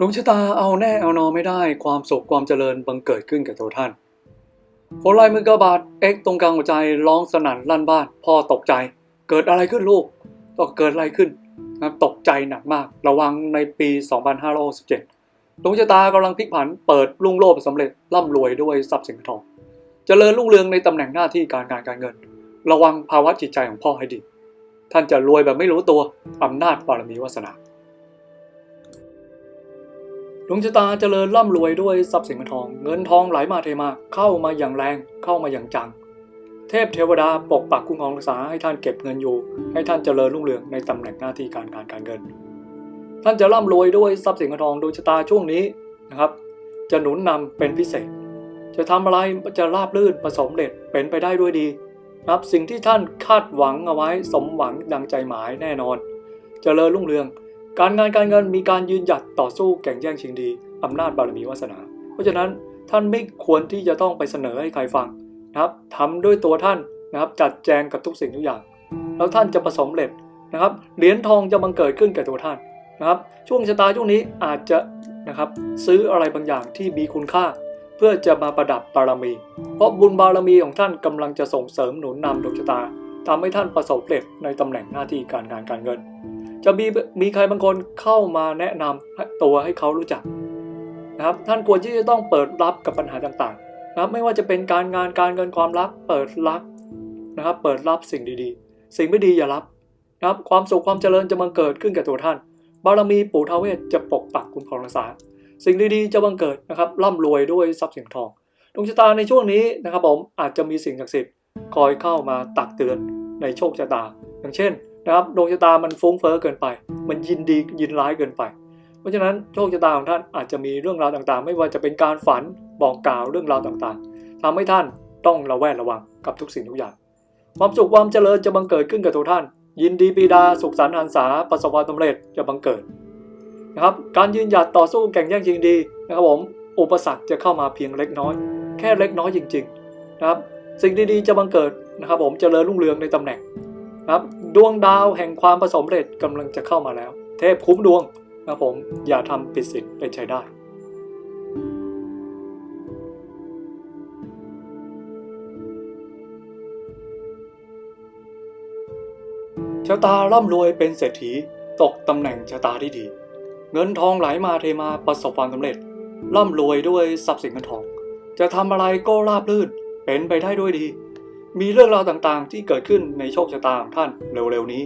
ดวงชะตาเอาแน่เอานอนไม่ได้ ความสุขความเจริญบังเกิดขึ้นกับตัวท่านผลลายมือกระบาดเอ็กตรงกลางหัวใจร้องสนั่นลั่นบ้าน พ่อตกใจ เกิดอะไรขึ้นลูกต้องเกิดอะไรขึ้นนะตกใจหนักมาก ระวังในปี 2567ดวงชะตากำลังพลิกผันเปิดรุ่งโรจน์สำเร็จร่ำรวยด้วยทรัพย์สินเงินทองเจริญรุ่งเรืองในตำแหน่งหน้าที่การงานการเงิน ระวังภาวะจิตใจของพ่อให้ดี ท่านจะรวยแบบไม่รู้ตัวอำนาจบารมีวาสนา ดวงชะตาเจริญร่ำรวยด้วยทรัพย์สินเงินทอง เงินทองไหลมาเทมาเข้ามาอย่างแรงเข้ามาอย่างจัง เทพเทวดาปกปักคุ้มครองรักษาให้ท่านเก็บเงินอยู่ ให้ท่านเจริญรุ่งเรืองในตำแหน่งหน้าที่การงานการเงิน ท่านจะร่ำรวยด้วยทรัพย์สินเงินทองดวงชะตาช่วงนี้นะครับ จะหนุนนำเป็นพิเศษ จะทำอะไรจะราบรื่นประสบเร็จเป็นไปได้ด้วยดีนะครับสิ่งที่ท่านคาดหวังเอาไว้สมหวังดังใจหมายแน่นอนเจริญรุ่งเรือง การงานการเงินมีการยืนหยัดต่อสู้แข่งแย่งชิงดีอำนาจบารมีวาสนา เพราะฉะนั้นท่านไม่ควรที่จะต้องไปเสนอให้ใครฟังนะครับทำด้วยตัวท่านนะครับจัดแจงกับทุกสิ่งทุกอย่าง แล้วท่านจะประสบเร็จนะครับเหรียญทองจะบังเกิดขึ้นกับตัวท่านนะครับช่วงชะตาช่วงนี้อาจจะนะครับซื้ออะไรบางอย่างที่มีคุณค่า เพื่อจะมาประดับบารมี เพราะบุญบารมีของท่านกำลังจะส่งเสริมหนุนนำดวงชะตาทำให้ท่านประสบเร็จในตำแหน่งหน้าที่การงานการเงิน จะมีมีใครบางคนเข้ามาแนะนำตัวให้เขารู้จักนะครับ ท่านควรที่จะต้องเปิดรับกับปัญหาต่างๆนะครับ ไม่ว่าจะเป็นการงานการเงินความรัก เปิดรับนะครับ เปิดรับสิ่งดีๆ สิ่งไม่ดีอย่ารับนะครับ ความสุขความเจริญจะบังเกิดขึ้นกับตัวท่าน บารมีปู่ทาวเวสจะปกปักคุ้มครองรักษา สิ่งดีๆจะบังเกิดนะครับร่ำรวยด้วยทรัพย์สินทองดวงชะตาในช่วงนี้นะครับผมอาจจะมีสิ่งศักดิ์สิทธิ์คอยเข้ามาตักเตือนในโชคชะตา อย่างเช่น นะครับดวงชะตามันฟุ้งเฟ้อเกินไป มันยินดียินร้ายเกินไป เพราะฉะนั้นโชคชะตาของท่านอาจจะมีเรื่องราวต่างๆ ไม่ว่าจะเป็นการฝันบอกกล่าวเรื่องราวต่างๆทำให้ท่านต้องระแวดระวังกับทุกสิ่งทุกอย่าง ความสุขความเจริญจะบังเกิดขึ้นกับตัวท่าน ยินดีปีดาสุขสันต์หันษาประสบความสำเร็จจะบังเกิดนะครับการยืนหยัดต่อสู้แข่งแย่งชิงดีนะครับผมอุปสรรคจะเข้ามาเพียงเล็กน้อย แค่เล็กน้อยจริง ๆ นะครับ สิ่งดีๆจะบังเกิดนะครับผมเจริญรุ่งเรืองในตำแหน่ง นะครับดวงดาวแห่งความประสมเร็จกำลังจะเข้ามาแล้ว เทพคุ้มดวงนะผมอย่าทำผิดศีลเป็นใช้ได้ชะตาร่ำรวยเป็นเศรษฐีตกตำแหน่งชะตาที่ดี เงินทองไหลมาเทมาประสบความสำเร็จ ร่ำรวยด้วยทรัพย์สินเงินทอง จะทำอะไรก็ราบรื่นเป็นไปได้ด้วยดี มีเรื่องราวต่างๆ ที่เกิดขึ้นในโชคชะตาของท่านเร็วๆนี้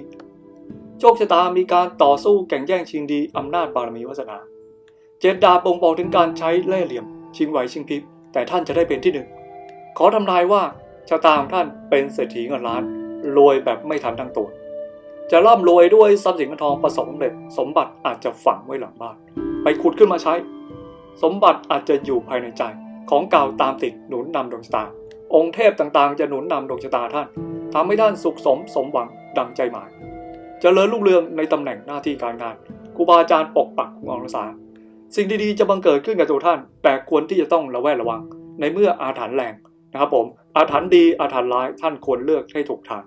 โชคชะตามีการต่อสู้แข่งแย่งชิงดีอำนาจบารมีวาสนา เจตดาบ่งบอกถึงการใช้เล่ห์เหลี่ยม ชิงไหวชิงพริบแต่ท่านจะได้เป็นที่หนึ่งขอทำนายว่าชะตาของท่านเป็นเศรษฐีเงินล้านรวยแบบไม่ทันทั้งตัวจะร่ำรวยด้วยทรัพย์สินเงินทองประสบความสำเร็จ สมบัติอาจจะฝังไว้หลังบ้านไปขุดขึ้นมาใช้ สมบัติอาจจะอยู่ภายในใจของเก่าตามติดหนุนนำดวงชะตา องค์เทพต่างๆ จะหนุนนำดวงชะตาท่านทำให้ท่านสุขสมสมหวังดังใจหมายจเจริญรุ่งเรืองในตำแหน่งหน้าที่การงานครูบาอาจารย์ปกปักคุ้มครองรักษา สิ่งดีๆจะบังเกิดขึ้นกับตัวท่าน แต่ควรที่จะต้องระแวดระวัง ในเมื่ออาถรรพ์แรงนะครับผมอาถรรพ์ดีอาถรรพ์ร้ายท่านควรเลือกให้ถูกทาง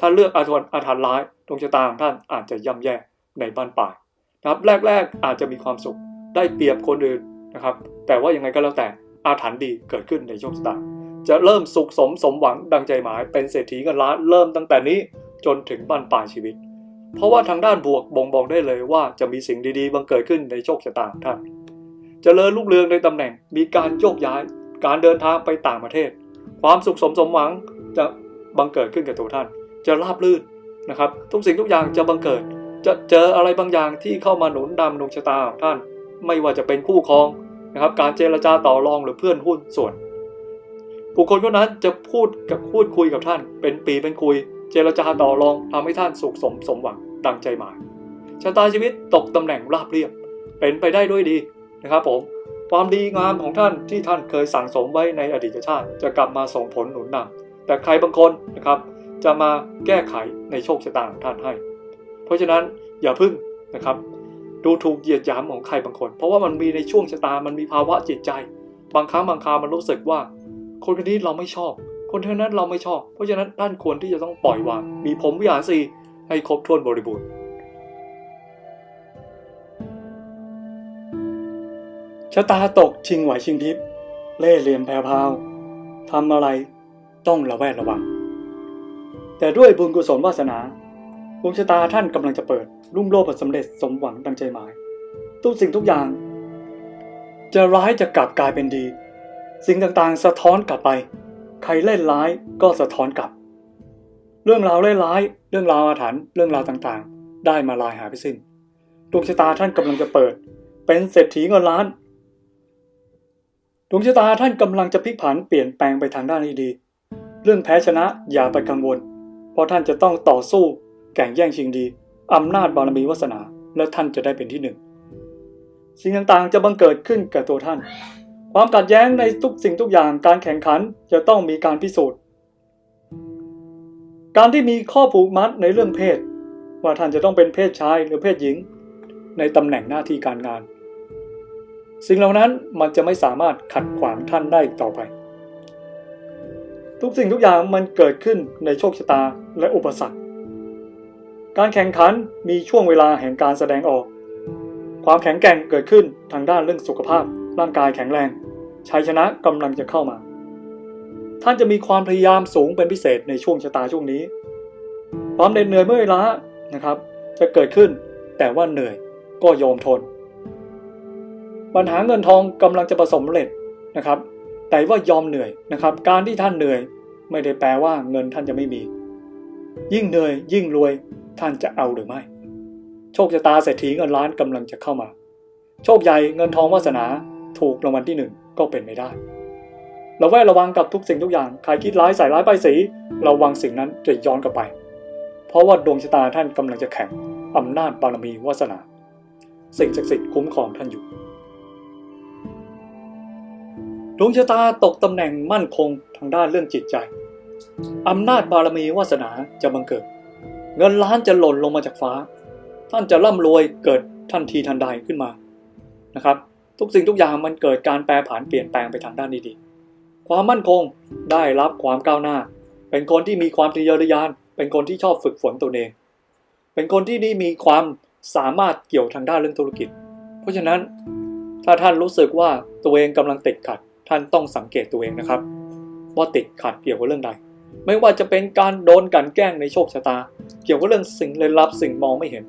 ถ้าเลือกอาถรรพ์อาถรรพ์ร้ายดวงชะตาของท่านอาจจะย่ำแย่ในบ้านปลายนะครับแรกๆอาจจะมีความสุขได้เปรียบคนอื่นนะครับแต่ว่ายังไงก็แล้วแต่อาถรรพ์ดีเกิดขึ้นในโชคชะตา จะเริ่มสุขสมสมหวังดังใจหมายเป็นเศรษฐีเงินล้านเริ่มตั้งแต่นี้จนถึงบ้านปลายชีวิต เพราะว่าทางด้านบวกบ่งบอกได้เลยว่าจะมีสิ่งดีๆบังเกิดขึ้นในโชคชะตาท่านจเจริญรุ่งเรืองในตำแหน่งมีการโยกย้าย การเดินทางไปต่างประเทศ ความสุขสมสมหวังจะบังเกิดขึ้นกับตัวท่าน จะราบรื่นนะครับทุกสิ่งทุกอย่างจะบังเกิด จะเจออะไรบางอย่างที่เข้ามาหนุนดำดวงชะตาของท่าน ไม่ว่าจะเป็นคู่ครองนะครับการเจรจาต่อรองหรือเพื่อนหุ้นส่วน บุคคลคนนั้นจะพูดกับพูดคุยกับท่าน เป็นปีเป็นคุย เจรจาต่อรองทำให้ท่านสุขสมสมหวังดังใจหมายชะตาชีวิตตกตำแหน่งราบเรียบ เป็นไปได้ด้วยดีนะครับผมความดีงามของท่านที่ท่านเคยสั่งสมไว้ในอดีตชาติ จะกลับมาส่งผลหนุนนำแต่ใครบางคนนะครับ จะมาแก้ไขในโชคชะตาของท่านให้ เพราะฉะนั้นอย่าพึ่งนะครับ ดูถูกเหยียดหยามของใครบางคน เพราะว่ามันมีในช่วงชะตามันมีภาวะจิตใจ บางครั้งบางคราวมันรู้สึกว่า คนคนนี้เราไม่ชอบ คนคนนั้นเราไม่ชอบ เพราะฉะนั้นท่านควรที่จะต้องปล่อยวาง มีผมวิหารสี่ให้ครบถ้วนบริบูรณ์ะตาตกชิงไหวชิงพริบเล่ห์เหลี่ยมแผ่วพราวทำอะไรต้องระแวดระวัง แต่ด้วยบุญกุศลวาสนาดวงชะตาท่านกำลังจะเปิดรุ่งโรจน์สำเร็จสมหวังดังใจหมาย ทุกสิ่งทุกอย่าง จะร้ายจะกลับกลายเป็นดี สิ่งต่างๆ สะท้อนกลับไป ใครเล่นร้ายก็สะท้อนกลับ เรื่องราวเล่นร้าย เรื่องราวอาถรรพ์เรื่องราวต่างๆ ได้มาลายหายไปสิ้นดวงชะตาท่านกำลังจะเปิด เป็นเศรษฐีเงินล้านดวงชะตาท่านกำลังจะพลิกผันเปลี่ยนแปลงไปทางด้านที่ดี เรื่องแพ้ชนะอย่าไปกังวล เพราะท่านจะต้องต่อสู้ แข่งแย่งชิงดีอำนาจบารมีวาสนา และท่านจะได้เป็นที่หนึ่งสิ่งต่างๆจะบังเกิดขึ้นกับตัวท่าน ความขัดแย้งในทุกสิ่งทุกอย่างการแข่งขันจะต้องมีการพิสูจน์ การที่มีข้อผูกมัดในเรื่องเพศ ว่าท่านจะต้องเป็นเพศชายหรือเพศหญิง ในตำแหน่งหน้าที่การงาน สิ่งเหล่านั้นมันจะไม่สามารถขัดขวางท่านได้อีกต่อไป ทุกสิ่งทุกอย่างมันเกิดขึ้นในโชคชะตาและอุปสรรคการแข่งขันมีช่วงเวลาแห่งการแสดงออก ความแข็งแกร่งเกิดขึ้นทางด้านเรื่องสุขภาพ ร่างกายแข็งแรง ชัยชนะกำลังจะเข้ามา ท่านจะมีความพยายามสูงเป็นพิเศษในช่วงชะตาช่วงนี้ ความเหน็ดเหนื่อยเมื่อยล้านะครับ จะเกิดขึ้น แต่ว่าเหนื่อยก็ยอมทน ปัญหาเงินทองกำลังจะประสบเร็จนะครับ แต่ว่ายอมเหนื่อยนะครับ การที่ท่านเหนื่อยไม่ได้แปลว่าเงินท่านจะไม่มี ยิ่งเหนื่อยยิ่งรวยท่านจะเอาหรือไม่ โชคชะตาเศรษฐีเงินล้านกำลังจะเข้ามา โชคใหญ่เงินทองวาสนา ถูกรางวัลที่หนึ่งก็เป็นไม่ได้เราแวดระวังกับทุกสิ่งทุกอย่าง ใครคิดร้ายใส่ร้ายป้ายสีระวังสิ่งนั้นจะย้อนกลับไป เพราะว่าดวงชะตาท่านกำลังจะแข่งอำนาจบารมีวาสนา สิ่งศักดิ์สิทธิ์คุ้มครองท่านอยู่ ดวงชะตาตกตำแหน่งมั่นคงทางด้านเรื่องจิตใจอำนาจบารมีวาสนาจะบังเกิด เงินล้านจะหล่นลงมาจากฟ้า ท่านจะร่ำรวยเกิดทันทีทันใดขึ้นมานะครับ ทุกสิ่งทุกอย่างมันเกิดการแปรผันเปลี่ยนแปลงไปทางด้านดีๆ ความมั่นคงได้รับความก้าวหน้า เป็นคนที่มีความทะเยอทะยาน เป็นคนที่ชอบฝึกฝนตนเอง เป็นคนที่นี่มีความสามารถเกี่ยวทางด้านเรื่องธุรกิจ เพราะฉะนั้นถ้าท่านรู้สึกว่าตัวเองกำลังติดขัด ท่านต้องสังเกตตัวเองนะครับ ว่าติดขัดเกี่ยวกับเรื่องใด ไม่ว่าจะเป็นการโดนกันแกล้งในโชคชะตา เกี่ยวกับเรื่องสิ่งลึกลับสิ่งมองไม่เห็น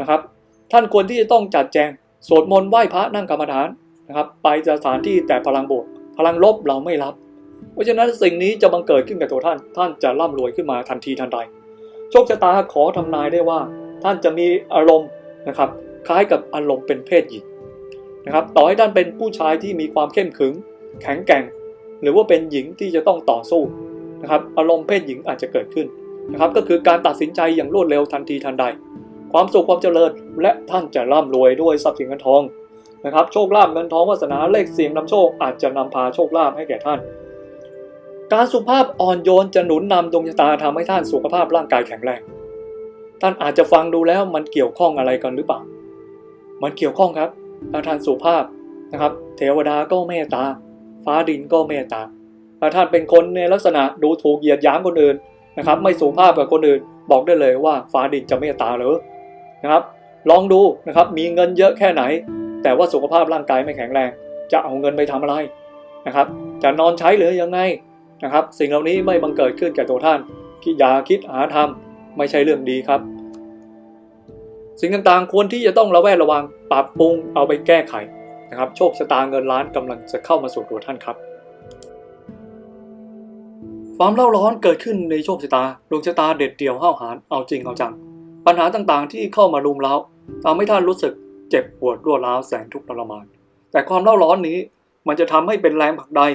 นะครับ ท่านควรที่จะต้องจัดแจง สวดมนต์ไหว้พระนั่งกรรมฐานนะครับ ไปสถานที่แต่พลังบวก พลังลบเราไม่รับ เพราะฉะนั้นสิ่งนี้จะบังเกิดขึ้นกับตัวท่าน ท่านจะร่ำรวยขึ้นมาทันทีทันใด โชคชะตาขอทำนายได้ว่า ท่านจะมีอารมณ์นะครับ คล้ายกับอารมณ์เป็นเพศหญิงนะครับต่อให้ท่านเป็นผู้ชายที่มีความเข้มขึง แข็งแกร่ง หรือว่าเป็นหญิงที่จะต้องต่อสู้นะครับอารมณ์เพศหญิงอาจจะเกิดขึ้นนะครับก็คือการตัดสินใจอย่างรวดเร็วทันทีทันใด ความสุขความเจริญ และท่านจะร่ำรวยด้วยทรัพย์สินเงินทองนะครับโชคลาภเงินทองวาสนาเลขเสียงนำโชคอาจจะนำพาโชคลาภให้แก่ท่าน การสุภาพอ่อนโยนจะหนุนนำดวงชะตาทำให้ท่านสุขภาพร่างกายแข็งแรง ท่านอาจจะฟังดูแล้วมันเกี่ยวข้องอะไรกันหรือเปล่า มันเกี่ยวข้องครับถ้าท่านสุภาพนะครับ เทวดาก็เมตตา ฟ้าดินก็เมตตาถ้าท่านเป็นคนในลักษณะดูถูกเหยียดหยามคนอื่นนะครับ ไม่สุภาพกับคนอื่น บอกได้เลยว่าฟ้าดินจะเมตตาหรือ นะครับ ลองดูนะครับ มีเงินเยอะแค่ไหน แต่ว่าสุขภาพร่างกายไม่แข็งแรง จะเอาเงินไปทำอะไรนะครับ จะนอนใช้หรือยังไงนะครับ สิ่งเหล่านี้ไม่บังเกิดขึ้นแก่ตัวท่านคิดอย่าคิดหาทำไม่ใช่เรื่องดีครับ สิ่งต่างๆควรที่จะต้องระแวดระวังปรับปรุงเอาไปแก้ไขนะครับ โชคชะตาเงินล้านกำลังจะเข้ามาสู่ตัวท่านครับความเล่าร้อนเกิดขึ้นในโชคชะตาดวงชะตาเด็ดเดี่ยวห้าวหาญเอาจริงเอาจัง ปัญหาต่างๆ ที่เข้ามารุมเร้าทำให้ท่านรู้สึกเจ็บปวดรวดร้าวแสนทุกข์ทรมาน แต่ความเล่าร้อนนี้มันจะทำให้เป็นแรงผลักดัน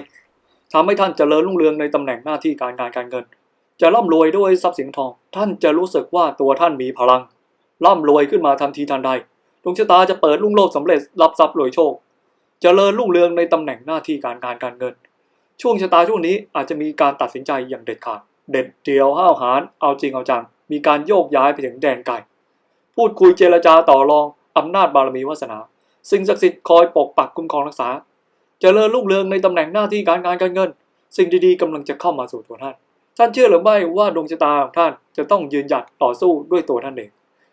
ทำให้ท่านเจริญรุ่งเรืองในตำแหน่งหน้าที่การงานการเงิน จะร่ำรวยด้วยทรัพย์สินทอง ท่านจะรู้สึกว่าตัวท่านมีพลัง ร่ำรวยขึ้นมาทันทีทันใดดวงชะตาจะเปิดรุ่งโรจน์สำเร็จรับทรัพย์รวยโชคเจริญรุ่งเรืองในตำแหน่งหน้าที่การงานการเงิน ช่วงชะตาช่วงนี้อาจจะมีการตัดสินใจอย่างเด็ดขาด เด็ดเดียวห้าวหาญเอาจริงเอาจัง มีการโยกย้ายไปถึงแดนไกลพูดคุยเจรจาต่อรองอำนาจบารมีวาสนา สิ่งศักดิ์สิทธิ์คอยปกปักคุ้มครองรักษาเจริญรุ่งเรืองในตำแหน่งหน้าที่การงานการเงิน สิ่งดีๆกำลังจะเข้ามาสู่ตัวท่าน ท่านเชื่อหรือไม่ว่าดวงชะตาของท่านจะต้องยืนหยัดต่อสู้ด้วยตัวท่านเอง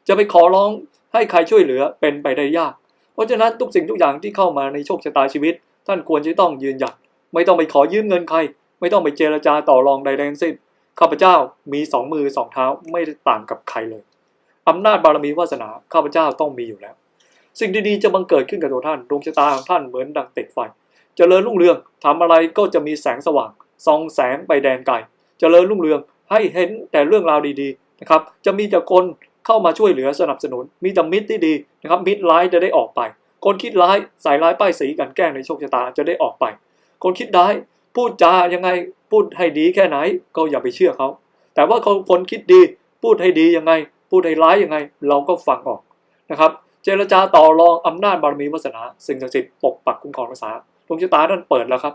จะไปขอร้องให้ใครช่วยเหลือเป็นไปได้ยาก เพราะฉะนั้นทุกสิ่งทุกอย่างที่เข้ามาในโชคชะตาชีวิต ท่านควรจะต้องยืนหยัด ไม่ต้องไปขอยืมเงินใคร ไม่ต้องไปเจรจาต่อรองใดๆทั้งสิ้น ข้าพเจ้ามีสองมือสองเท้าไม่ต่างกับใครเลยอำนาจบารมีวาสนาข้าพเจ้าต้องมีอยู่แล้ว สิ่งดีๆจะบังเกิดขึ้นกับตัวท่านดวงชะตาของท่านเหมือนดังติดไฟจเจริญรุ่งเรืองทำอะไรก็จะมีแสงสว่างส่องแสงไปแดนไกลเจริญรุ่งเรืองให้เห็นแต่เรื่องราวดีๆนะครับ จะมีแต่คนเข้ามาช่วยเหลือสนับสนุน มีแต่มิตรที่ดีนะครับ มิตรร้ายจะได้ออกไป คนคิดร้ายใส่ร้ายป้ายสีกันแกล้งในโชคชะตาจะได้ออกไป คนคิดร้าย พูดจายังไงพูดให้ดีแค่ไหน ก็อย่าไปเชื่อเขา แต่ว่าคนคิดดี พูดให้ดียังไง พูดให้ร้ายยังไง เราก็ฟังออกนะครับ เจรจาต่อรองอำนาจบารมีวาสนา สิ่งศักดิ์สิทธิ์ปกปักคุ้มครองรักษาดวงชะตานั้นเปิดแล้วครับ